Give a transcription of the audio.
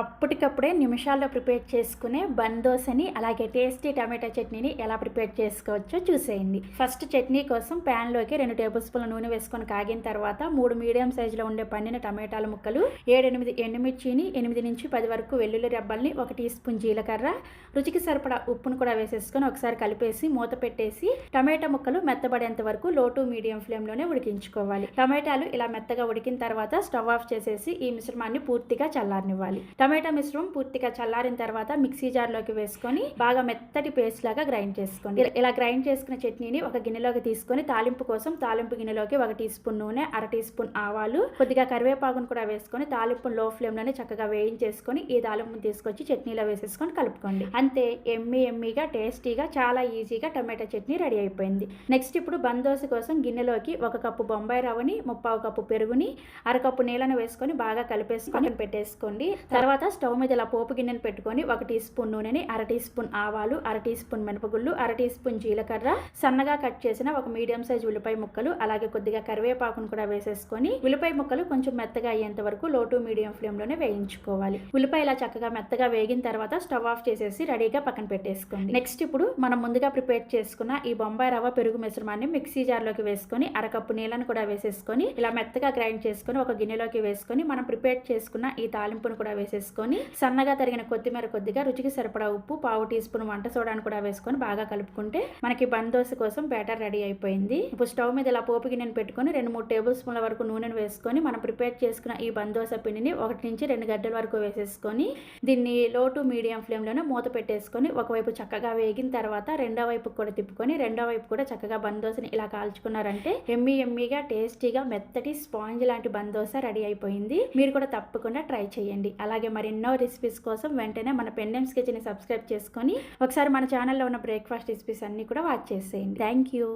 అప్పటికప్పుడే నిమిషాల్లో ప్రిపేర్ చేసుకునే బందోసని అలాగే టేస్టీ టమాటా చట్నీని ఎలా ప్రిపేర్ చేసుకోవచ్చో చూసేయండి. ఫస్ట్ చట్నీ కోసం ప్యాన్లోకి రెండు టేబుల్ స్పూన్ల నూనె వేసుకొని కాగిన తర్వాత మూడు మీడియం సైజులో ఉండే పండిన టమాటాల ముక్కలు ఏడెనిమిది ఎండుమిర్చిని ఎనిమిది నుంచి పది వరకు వెల్లుల్లి రెబ్బల్ని ఒక టీ స్పూన్ జీలకర్ర రుచికి సరిపడా ఉప్పును కూడా వేసేసుకొని ఒకసారి కలిపేసి మూత పెట్టేసి టమాటా ముక్కలు మెత్తబడేంత వరకు లో టు మీడియం ఫ్లేమ్లోనే ఉడికించుకోవాలి. టమాటాలు ఇలా మెత్తగా ఉడికిన తర్వాత స్టవ్ ఆఫ్ చేసేసి ఈ మిశ్రమాన్ని పూర్తిగా చల్లారనివ్వాలి. టమాటా మిశ్రమం పూర్తిగా చల్లారిన తర్వాత మిక్సీ జార్లోకి వేసుకొని బాగా మెత్తటి పేస్ట్ లాగా గ్రైండ్ చేసుకోండి. ఇలా- గ్రైండ్ చేసుకున్న చట్నీని ఒక గిన్నెలోకి తీసుకొని తాలింపు కోసం తాలింపు గిన్నెలోకి ఒక టీ స్పూన్ నూనె అర టీ స్పూన్ ఆవాలు కొద్దిగా కరివేపాకును కూడా వేసుకొని తాలింపు లో ఫ్లేమ్లోనే చక్కగా వేయించేసుకొని ఈ తాలింపును తీసుకొచ్చి చట్నీలో వేసేసుకొని కలుపుకోండి. అంతే ఎమ్మి ఎమ్మిగా టేస్టీగా చాలా ఈజీగా టమాటా చట్నీ రెడీ అయిపోయింది. నెక్స్ట్ ఇప్పుడు బందోసి కోసం గిన్నెలోకి ఒక కప్పు బొంబాయి రవ్వని ముప్పావు కప్పు పెరుగుని అరకప్పు నీళ్ళను వేసుకొని బాగా కలిపేసుకొని పెట్టేసుకోండి. తర్వాత తర్వాత స్టవ్ మీద ఇలా పోపు గిన్నెను పెట్టుకొని ఒక టీ స్పూన్ నూనెని అర టీ స్పూన్ ఆవాలు అర టీ స్పూన్ మినపగుళ్ళు అర టీ స్పూన్ జీలకర్ర సన్నగా కట్ చేసిన ఒక మీడియం సైజ్ ఉల్లిపాయ ముక్కలు అలాగే కొద్దిగా కరివేపాకును కూడా వేసేసుకొని ఉల్లిపాయ ముక్కలు కొంచెం మెత్తగా అయ్యేంత వరకు లో టు మీడియం ఫ్లేమ్లోనే వేయించుకోవాలి. ఉల్లిపాయ ఇలా చక్కగా మెత్తగా వేగిన తర్వాత స్టవ్ ఆఫ్ చేసేసి రెడీగా పక్కన పెట్టేసుకోండి. నెక్స్ట్ ఇప్పుడు మనం ముందుగా ప్రిపేర్ చేసుకున్న ఈ బొంబాయి రవ్వ పెరుగు మిశ్రమాన్ని మిక్సీ జార్లోకి వేసుకొని అరకప్పు నీళ్ళను కూడా వేసేసుకొని ఇలా మెత్తగా గ్రైండ్ చేసుకొని ఒక గిన్నెలోకి వేసుకొని మనం ప్రిపేర్ చేసుకున్న ఈ తాలింపును కూడా వేసేసి వేసేసుకొని సన్నగా తరిగిన కొత్తిమీర కొద్దిగా రుచికి సరిపడా ఉప్పు పావు టీ స్పూన్ వంట సోడాను కూడా వేసుకొని బాగా కలుపుకుంటే మనకి బందోస కోసం బ్యాటర్ రెడీ అయిపోయింది. ఇప్పుడు స్టవ్ మీద ఇలా పోపు గిన్నెను పెట్టుకొని రెండు మూడు టేబుల్ స్పూన్ల వరకు నూనెను వేసుకొని మనం ప్రిపేర్ చేసుకున్న ఈ బందోస పిండిని ఒకటి నుంచి రెండు గడ్డల వరకు వేసేసుకొని దీన్ని లో టు మీడియం ఫ్లేమ్లోనే మూత పెట్టేసుకొని ఒకవైపు చక్కగా వేగిన తర్వాత రెండో వైపు కూడా తిప్పుకొని రెండో వైపు కూడా చక్కగా బందోసని ఇలా కాల్చుకున్నారంటే ఎమ్మి ఎమ్మిగా టేస్టీగా మెత్తటి స్పాంజ్ లాంటి బందోస రెడీ అయిపోయింది. మీరు కూడా తప్పకుండా ట్రై చేయండి. అలాగే మరెన్నో రెసిపీస్ కోసం వెంటనే మన పెండెమ్స్ కిచెన్ సబ్స్క్రైబ్ చేసుకొని ఒకసారి మన ఛానల్లో ఉన్న బ్రేక్ఫాస్ట్ రెసిపీస్ అన్ని కూడా వాచ్ చేసేయండి. Thank you